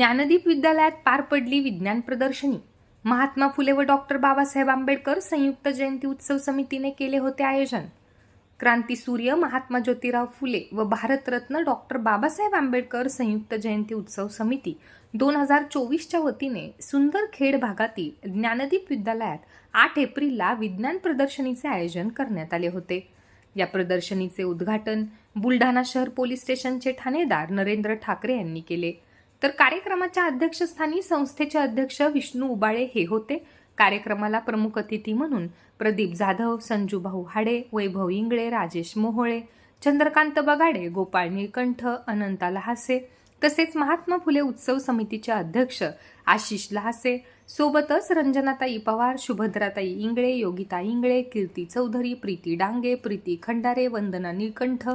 ज्ञानदीप विद्यालयात पार पडली विज्ञान प्रदर्शनी. महात्मा फुले व डॉक्टर बाबासाहेब आंबेडकर संयुक्त जयंती उत्सव समितीने केले होते आयोजन. क्रांती सूर्य महात्मा ज्योतिराव फुले व भारतरत्न डॉक्टर बाबासाहेब आंबेडकर संयुक्त जयंती उत्सव समिती दोन हजार चोवीसच्या वतीने सुंदर खेड भागातील ज्ञानदीप विद्यालयात आठ एप्रिलला विज्ञान प्रदर्शनीचे आयोजन करण्यात आले होते. या प्रदर्शनीचे उद्घाटन बुलढाणा शहर पोलीस स्टेशनचे ठाणेदार नरेंद्र ठाकरे यांनी केले. तर कार्यक्रमाच्या अध्यक्षस्थानी संस्थेचे अध्यक्ष विष्णू उबाळे हे होते. कार्यक्रमाला प्रमुख अतिथी म्हणून प्रदीप जाधव संजू भाऊ हाडे वैभव इंगळे राजेश मोहोळे चंद्रकांत बगाडे गोपाळ निळकंठ अनंता लहासे तसेच महात्मा फुले उत्सव समितीचे अध्यक्ष आशिष लहासे सोबतच रंजनाताई पवार शुभद्राताई इंगळे योगिता इंगळे कीर्ती चौधरी प्रीती डांगे प्रीती खंडारे वंदना निळकंठ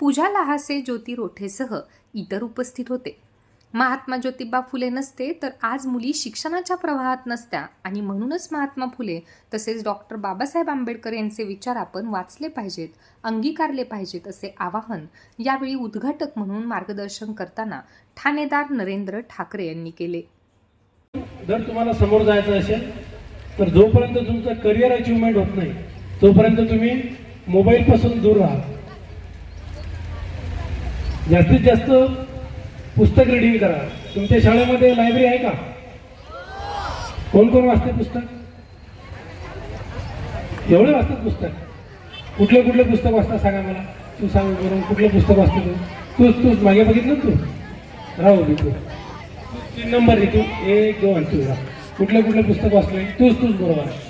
पूजा लहासे ज्योती रोठेसह इतर उपस्थित होते. महात्मा ज्योतिबा फुले नसते तर आज मुली शिक्षणाच्या प्रवाहात नसत्या. आणि म्हणूनच महात्मा फुले तसेच डॉक्टर बाबासाहेब आंबेडकर यांचे विचार आपण वाचले पाहिजेत अंगीकारले पाहिजेत असे आवाहन यावेळी उद्घाटक म्हणून मार्गदर्शन करताना ठाणेदार नरेंद्र ठाकरे यांनी केले. जर तुम्हाला समोर जायचं असेल तर जोपर्यंत तुमचं करिअर अचिव्हमेंट होत नाही तोपर्यंत तुम्ही मोबाईल पासून दूर राहा. जास्तीत जास्त पुस्तक रिडिंग करा. तुमच्या शाळेमध्ये लायब्ररी आहे का? कोण कोण वाचते पुस्तक? एवढे वाचतात पुस्तक. कुठलं कुठलं पुस्तक वाचता सांगा मला. तू सांग बरोबर कुठलं पुस्तक वाचते तू? तूच तूच मागे बघितलं तू? राहू दे तू. तीन नंबर आहे तू. एक दोन तू कुठलं कुठलं पुस्तक वाचलंय? तूच तूच बरोबर. आहे